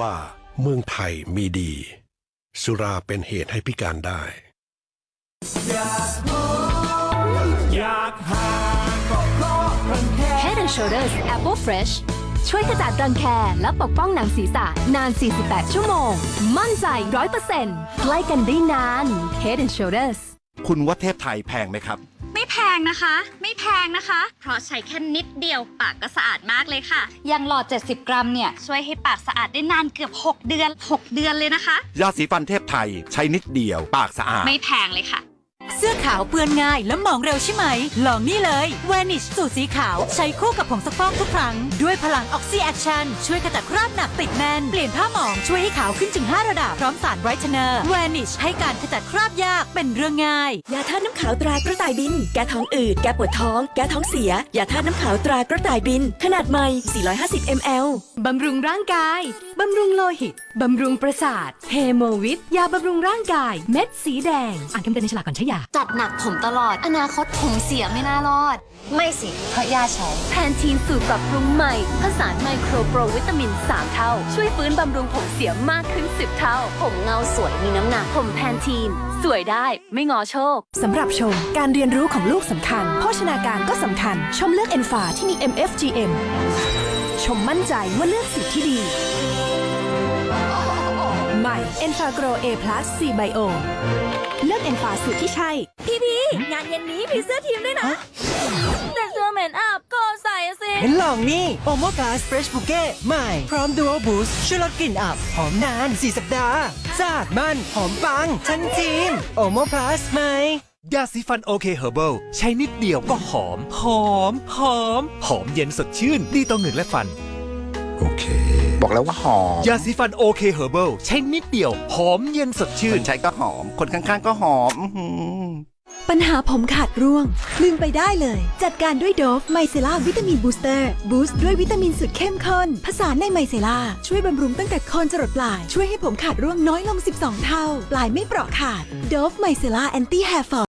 ว่าเมืองไทยมีดี สุราเป็นเหตุให้พิการได้ Head and Shoulders Apple Fresh ช่วยขจัดรังแคและปกป้องหนังศีรษะนาน 48 ชั่วโมง มั่นใจ 100%ใกล้กันได้นาน Head and Shoulders คุณว่าเทพไทยแพงไหมครับไม่แพงนะคะ ไม่แพงนะคะ เพราะใช้แค่นิดเดียวปากก็สะอาดมากเลยค่ะอย่างหลอด 70 กรัมเนี่ย ช่วยให้ปากสะอาดได้นานเกือบ 6 เดือน 6 เดือนเลยนะคะ ยาสีฟันเทพไทยใช้นิดเดียวปากสะอาด ไม่แพงเลยค่ะ เสื้อขาวเปื้อนง่ายและมองเร็วใช่ไหม ลองนี่เลย Vanish สูตรสีขาว ใช้คู่กับผงซักฟอกทุกครั้ง ด้วยพลัง Oxy Action ช่วยขจัดคราบหนักติดแน่น เปลี่ยนผ้าหมองช่วยให้ขาวขึ้นถึง 5 ระดับ พร้อมสาร Brightener Vanish ให้การขจัดคราบยากเป็นเรื่องง่าย ยาธาตุน้ำขาวตรากระต่ายบิน แก้ท้องอืด แก้ปวดท้อง แก้ท้องเสีย ยาธาตุน้ำขาวตรากระต่ายบิน ขนาดใหม่ 450 ml บำรุงร่างกาย บำรุงโลหิต บำรุงประสาทเฮโมวิตยาบำรุงร่างกาย เม็ดสีแดง อ่านคำเตือนในฉลากก่อนใช้ยาจัดหนักผมตลอด อนาคตผมเสียไม่น่ารอด ไม่สิ เพราะย่าใช้ แพนทีนสูตรปรับปรุงใหม่ ผสานไมโครโปรวิตามิน 3 เท่า ช่วยฟื้นบำรุงผมเสียมากขึ้น 10 เท่า ผมเงาสวยมีน้ำหนัก ผมแพนทีน สวยได้ไม่งอโชค สำหรับชม การเรียนรู้ของลูกสำคัญ โภชนาการก็สำคัญ ชมเลือกเอนฟาที่มี MFGM ชมมั่นใจว่าเลือกสีที่ดีใหม่ e n f a g r o A Plus C Bio เลือกเอนฟาสูตรที่ใช่ พี่พี่งานเย็นนี้มีเสื้อทีมด้วยนะ แต่เสื้อเหม็นอับก็ใส่สิ เห็นลองนี่โอโมกาสเฟรชบุเก้ใหม่ พร้อมดู a บูสช่วยลดกลิ่นอับ หอมนาน 4 สัปดาห์สะอาดมัน หอมปัง ชั้นทีม โอโมพลัสใหม่ยาสีฟันโอเคเฮอร์เบิลใช้นิดเดียวก็หอม หอม หอม หอมเย็นสดชื่น ดีต่อเหงือกและฟัน โอเค บอกแล้วว่าหอม ยาสีฟันโอเคเฮอร์เบิลใช้นิดเดียว หอมเย็นสดชื่คนนใช้ก็หอม คนข้างๆก็หอม อื้อหือปัญหาผมขาดร่วง ลืมไปได้เลย จัดการด้วยโดฟไมเซล่าวิตามินบูสเตอร์บูสต์ด้วยวิตามินสุดเข้มข้นผสานในไมเซล่าช่วยบำรุงตั้งแต่โคนจรดปลาย ช่วยให้ผมขาดร่วงน้อยลง 12 เท่า ปลายไม่เปราะขาดโดฟไมเซล่าแอนตี้แฮร์ฟอ